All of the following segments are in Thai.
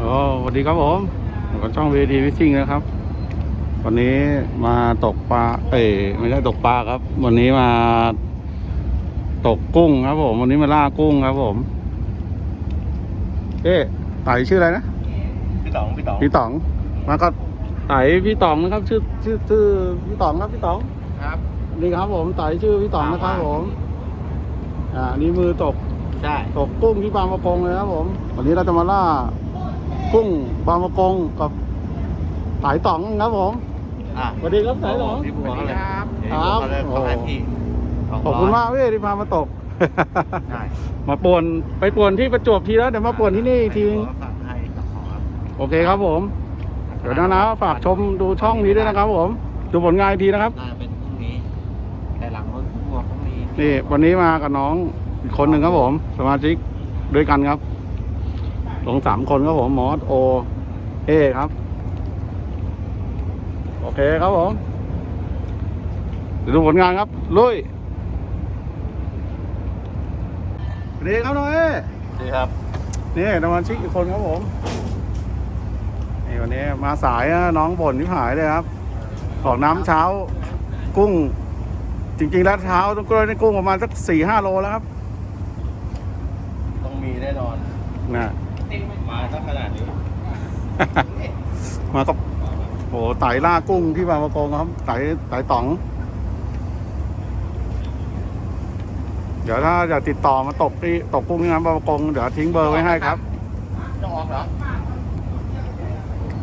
อ๋อสวัสดีครับผมผมก็ช่องเวทีวิซิ่งนะครับ วันนี้มาตกปลา เอ้ยไม่ใช่ตกปลาครับ วันนี้มาตกกุ้งครับผม วันนี้มาล่ากุ้งครับผม เอ๊ะไต่ชื่ออะไรนะ พี่ต๋อง พี่ต๋อง พี่ต๋อง มาก็ไต่พี่ต๋องนะครับ ชื่อชื่อชื่อพี่ต๋องครับพี่ต๋อง ครับนี่ครับผมไต่ชื่อพี่ต๋องนะครับผม อ่านี่มือตกใช่ตกกุ้งที่บางประกงเลยครับผม วันนี้เราจะมาล่ากุ้งบางประกงกับสายต๋องครับผมอะสวัสดีครับสายต๋อง พี่บัวเขาเลยครับเขาเลยเขาให้โอ้พี่สงขอบคุณร้ยมากพี่ที่พามาตก ใช่มาป่วนไปป่วนที่ประจวบทีแล้วเดี๋ยวมาป่วนที่นี่อีกทีนึงฝากให้กับของครับโอเคครับผม เดี๋ยวนะนะฝากชมดูช่องนี้ด้วยนะครับผม ดูผลงานอีกทีนะครับ น่าจะเป็นพรุ่งนี้แต่หลังรถพวกพรุ่งนี้ นี่วันนี้มากับน้องอีกคนหนึ่งครับผม สมาชิกด้วยกันครับลงสามคนครับผมมอสโอ เอครับ โอเคครับผมเดี๋ยวดูผลงานครับ ลุยสวัสดีครับน้องเอดีครับ นี่สมาชิกอีกคนครับผมนี่วันนี้มาสายอะน้องบ่นที่หายเลยครับออกน้ำเช้ากุ้ง จริงๆ แล้วเช้าต้องกล้วยได้กุ้งประมาณสักสี่ห้าโลแล้วครับต้องมีแน่นอน นะมาสักขนาดนี้ มากับโหไต่ล่ากุ้งที่บางประกงครับไต่ไต่ต๋อง เดี๋ยวถ้าจะติดต่อมาตกที่ตกกุ้งที่น้ำบางประกงเดี๋ยวทิ้งเบอร์ไว้ให้ครับต้องออกเหรอ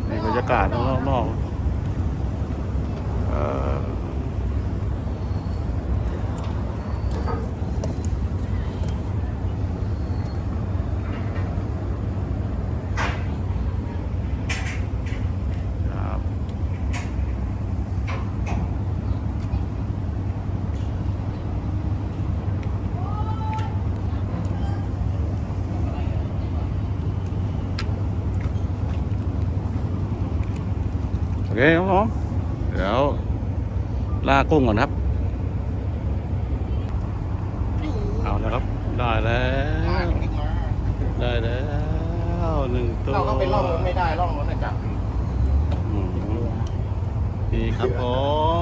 นี่บรรยากาศรอบๆเอ่อ เคครับผมเดี๋ยวล่ากุ้งก่อนครับ เอาแล้วครับ ได้แล้ว ได้แล้วหนึ่งตัวเราก็เป็นร่องรถไม่ได้ร่องรถนะจับอืมนี่ครับผ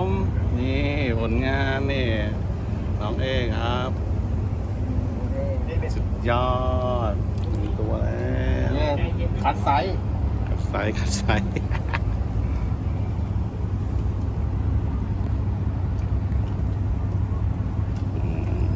ม นี่ผลงานนี่น้องเองครับสุดยอดหนึ่งตัวแล้วเนี่ยคัดไซส์ขัดไซส์ขัดไซส์อืม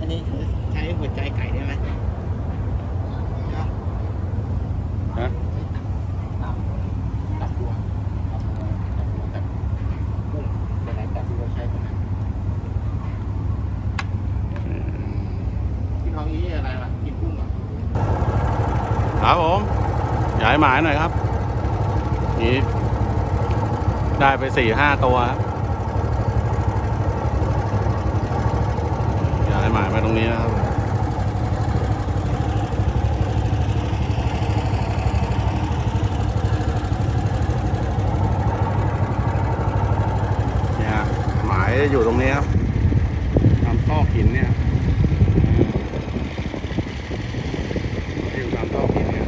อันนี้ใช้หัวใจไก่ได้ไหม ฮะ ตับตัวตับกุ้งตัวไหนตับตัวใช้ตัวไหนที่เขาอี้อะไรวะกินกุ้งเหรอ ครับผมย้ายหมายหน่อยครับ นี่ได้ไปสี่ห้าตัวครับย้ายหมายมาตรงนี้นะครับเนี่ยหมายอยู่ตรงนี้ครับตามท่อหินเนี่ยอืมอยู่ตามท่อหินเนี่ย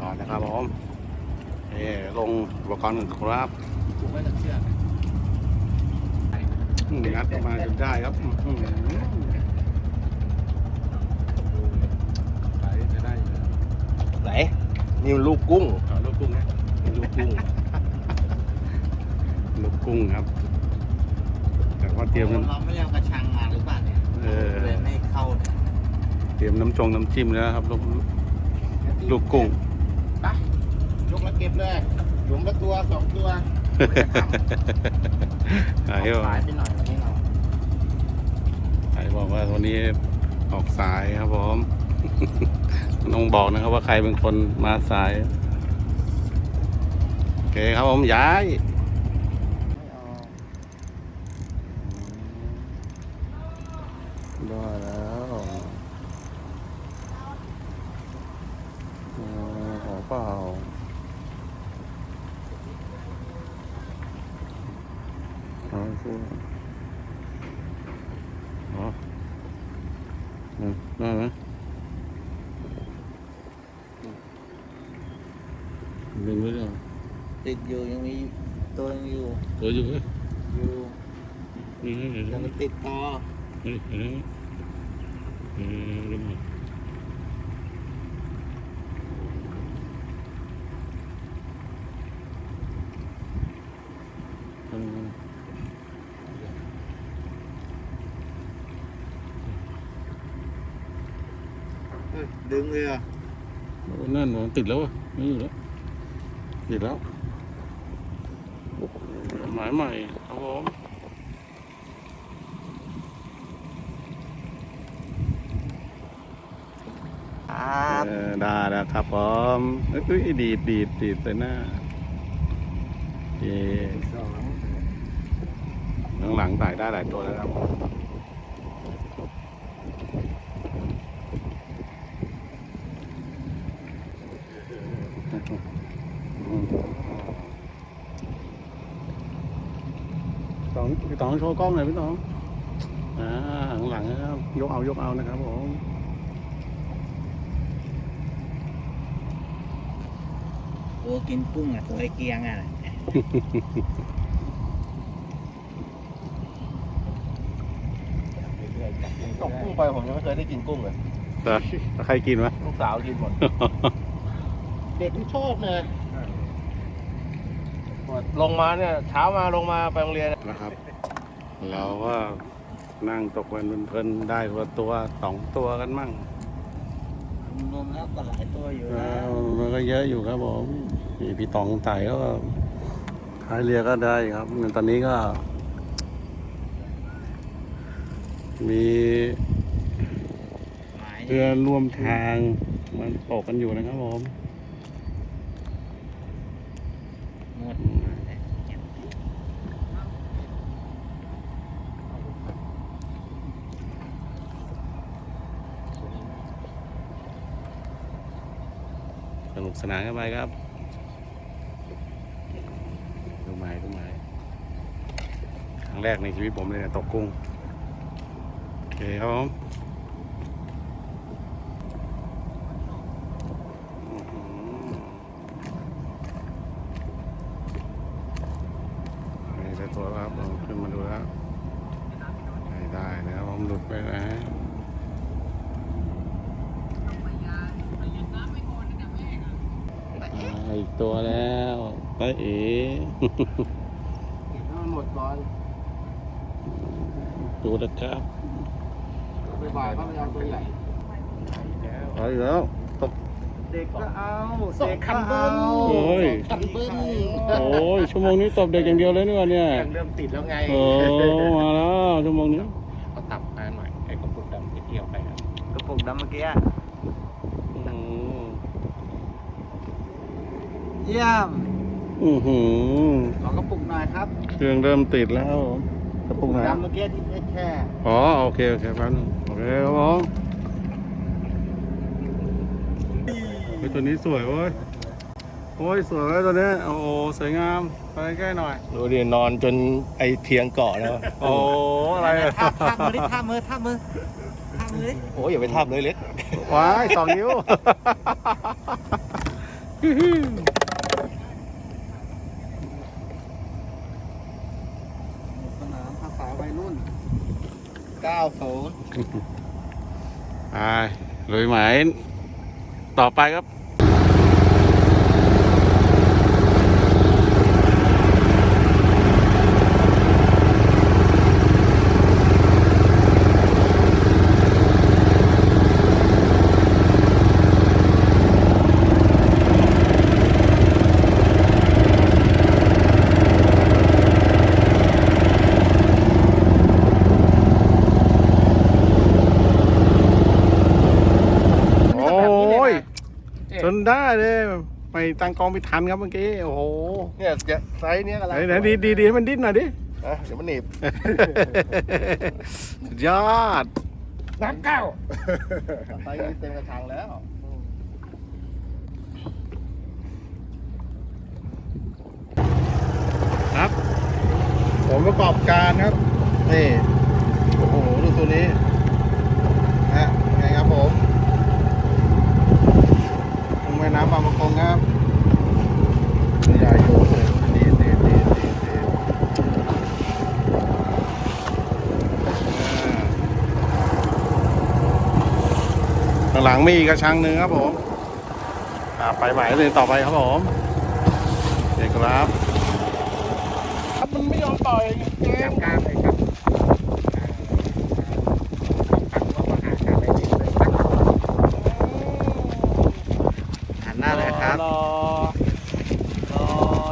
ก่อนนะครับผมเอ ลงอุปกรณ์ก่อนครับถูกไหมจะเชื่ออืมงัดออกมาจนได้ครับอื้อหือใส่จะได้อยู่แล้วไหนนี่ลูกกุ้งเอาลูกกุ้งนะลูกกุ้งลูกกุ้งครับ แต่ว่าเตรียมน้เราไม่ได้เอากระชังมาหรือเปล่าเนี่ยเออเลยไม่เข้าเนี่ยำเตรียมน้ำจงน้ำจิ้มแล้วครับลูกลูกกุ้งไป ยกแล้วเก็บเลยหลุมละตัวสองตัวหายเอาไปขายไปหน่อยวันนี้เราหายไปบอกว่าวันนี้ออกสายครับผมต้องบอกนะครับว่าใครเป็นคนมาสาย โอเคครับผมย้ายได้แล้วเออขอเปล่า เอาสิอ๋อเออได้ไหมดึงไว้เลยติดอยู่ยังมีตัวยังอยู่ ตัวอยู่เว้ย อยู่ นี่เห็นไหม ยังติดต่อ เห็นไหมเออเดี๋ยวมาเออ เฮ้ย ดึงเลยอะโอ้นั่นมันติดแล้วอะไม่อยู่แล้ว ติดแล้วหมายใหม่ครับผมครับเออได้แล้วครับผมเอ้ยดีดดีดดีดใส่หน้าเย่สองข้างหลังถ่ายได้หลายตัวแล้วครับ พี่ตองพี่ตองโชว์กล้องหน่อยพี่ตองอ่าข้างหลังนะครับยกเอายกเอานะครับผมตัวกินกุ้งอะตัวไอ้เกียงอะตกกุ้งไปผมยังไม่เคยได้กินกุ้งเลยแต่ใครกินวะลูกสาวกินหมด เด็กที่ชอบเลย ลงมาเนี่ยเช้ามาลงมาไปโรงเรียนนะครับ เราก็นั่งตกกันเพลินๆได้ตัวตัวสองตัวกันมั่งรวมแล้วก็หลายตัวอยู่แล้นะวมันก็เยอะอยู่ครับผมมีพี่ตองไต่ก็ท้ายเรือก็ได้ครับตอนนี้ก็ มีหมายเรือร่วมทางมันตกกันอยู่นะครับผมหมด สนุกสนานกันไปครับดูไม้ดูไม้ครั้งแรกในชีวิตผมเลยนะตกกุ้ง โอเคครับผมอื้อหือนี่ได้ตัวแล้วครับเราขึ้นมาดูแล้วไม่ได้นะครับผมหลุดไปแล้วอ่าอีก ตัวแล้วไปเอ๋เก็บให้มันหมดก่อน ดูนะครับไปบ่ายๆก็ไปเอาตัวใหญ่ไปอีกแล้วตกเด็กก็เอาสองคันเบิ้ลโอ้ยคันเบิ้ลโอ้ยชั่วโมงนี้ตบเด็กอย่างเดียวเลยนี่วะเนี่ยเริ่มติดแล้วไงโอ้มาแล้วชั่วโมงนี้ก็ตับมาหน่อยไอ้กระปุกดำไปเที่ยวไปครับกระปุกดำเมื่อกี้ อืม เยี่ยมอือหือขอกระปุกหน่อยครับเครื่องเริ่มติดแล้วกระปุกไหนดำเมื่อกี้ที่แค่อ๋อโอเคโอเคแป๊บนึงโอเคครับผมเฮ้ยตัวนี้สวยเว้ยโอ้ยสวยเว้ยตัวนี้โอ้โหสวยงามไปใกล้หน่อยดูดินอนจนไอเทียงเกาะแล้ว โอ้อะไรอะท่าท่ามือดิท่ามือท่ามือท่ามือดิโอ้ยอย่าไปทำเลยเล็กว้ายสองนิ้ว สนามภาษาวัยรุ่น 90ไปลุยหมายต่อไปครับ จนได้เลยไปตั้งกองไม่ทันครับเมื่อกี้ โอ้โหเนี่ยจะไซส์เนี้ยกำลังไหนไหนดีดีดีให้มันดิ้นหน่อยดิอะเดี๋ยวมันหนีบสุดยอดน้ำเก้าไซส์นี้เต็มกระชังแล้วครับ ผมประกอบการครับ นี่ โอ้โห ดูตัวนี้ ฮะไงครับผมลง แม่น้ำบางประกงครับใหญ่อยู่ดีดีดีดีดีข้างหลังมีอีกกระชังหนึ่งครับผมอ่าไปหมายเลยต่อไปครับผมเอกครับ ครับมันไม่ยอมปล่อยเกมน้ำเก้าเลยครับขังว่ามาหาการอะไรดีเลยครับ หันหน้าเลยครับ รอรอ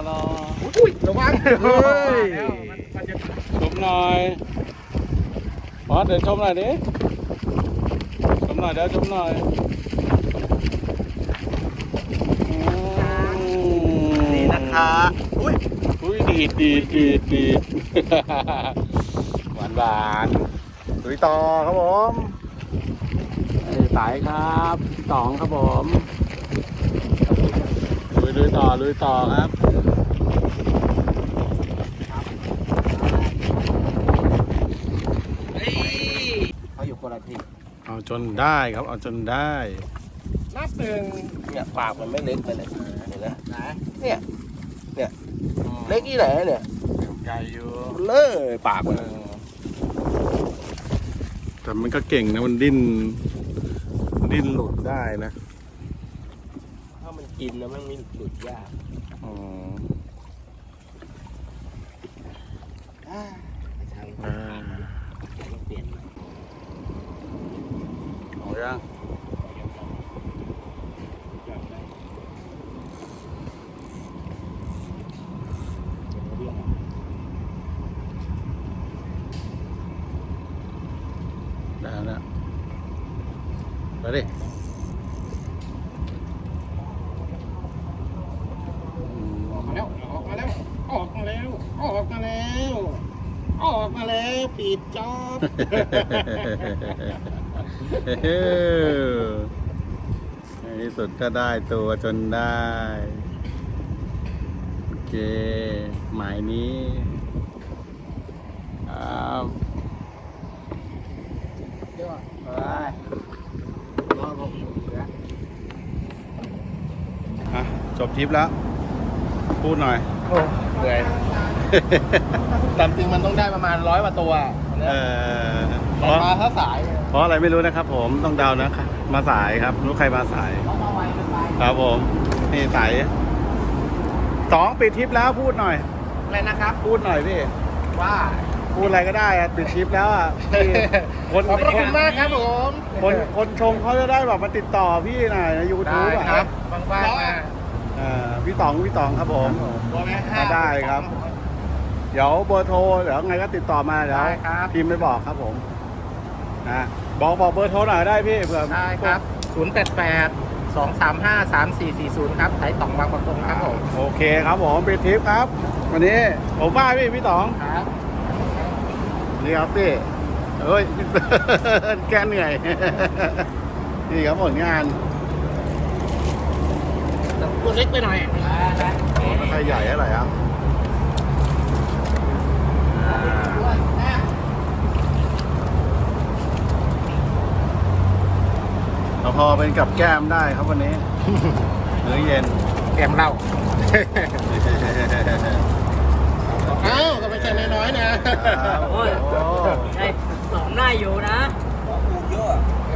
รอ อุ้ยระวัง เฮ้ยแล้วมันมันจะชมหน่อยพอเดี๋ยวชมหน่อยดิชมหน่อยเดี๋ยวชมหน่อยอืมนี่นะคะอุ้ยอุ้ยดีดดีดดีดดีดหวานหวานลุยต่อครับผมไอ้สายครับสองครับผมลุยลุยต่อลุยต่อครับ เขาอยู่คน ละที่เอาจนได้ครับ เอาจนได้นับหนึ่งเนี่ยปากมันไม่เล็กไปเลยเห็นไหมเนี่ยเนี่ยเล็กที่ไหนเนี่ยใหญ่อยู่เลยปากมันแต่มันก็เก่งนะมันดิ้นดิ้นหลุดได้นะ ถ้ามันกินแล้วมันไม่หลุดยากอ๋อ อ่าช่าง อ่า ต้องเปลี่ยน เอายังได้แล้วไในที่สุดก็ได้ตัวจนได้ โอเค หมายนี้ครับเดี๋ยวไปรอผมเหลืออะจบทริปแล้ว พูดหน่อย โอ้เหนื่อยตามจริงมันต้องได้ประมาณร้อยกว่าตัว เออเพแต่ราะมาถ้าสายเพราะอะไรไม่รู้นะครับ ผมต้องเดานะครับมาสายครับรู้ใครมาสายเขามาไวมันไปครับผมนี่สายสองปิดทริปแล้วพูดหน่อยอะไรนะครับ พูดหน่อยพี่ว่าพูดอะไรก็ได้อะปิดทริปแล้วอะพี่คนขอบพระคุณมากครับผมคนคนชมเขาจะได้แบบมาติดต่อพี่หน่อยในยูทูได้บอะครับว่างๆมาอ่าพี่ต๋องพี่ต๋องครับผมตัวแม่ห้าได้ครับ เดี๋ยวเบอร์โทรเดี๋ยวไงก็ติดต่อมาเดี๋ยวได้ครับพิมพ์ไปบอกครับผมอะบอกบอกเบอร์โทรหน่อยได้พี่เผื่อได้ครับ 088 235 3440 ครับไถต่องบางประกงครับผมโอเคครับผมปิดทริปครับ วันนี้ผมบ้าพี่พี่ต๋องครับนี่ครับพี่เอ้ยแกเหนื่อย นี่ครับผลงานตัวเล็กไปหน่อยอ๋อถ้าใครใหญ่อะไรครับ เราพอเป็นกับแก้มได้ครับวันนี้ มื้อเย็นแกมเหล้า อ้าวก็ไม่ใช่น้อยๆนะโอ้ยไอ้สองได้อยู่นะ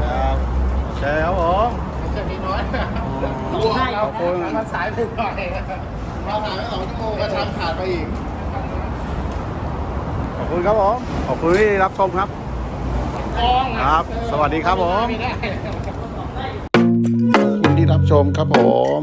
ครับโอเคครับผมไม่ใช่น้อยๆตัวเรามันสายไปหน่อยเราหายไปสองชั่วโมงกระชันขาดไปอีก ขอบคุณครับผมขอบคุณที่รับชมครับ กองอะครับสวัสดีครับผม ไม่ได้ขอบคุณที่รับ ชมครับผม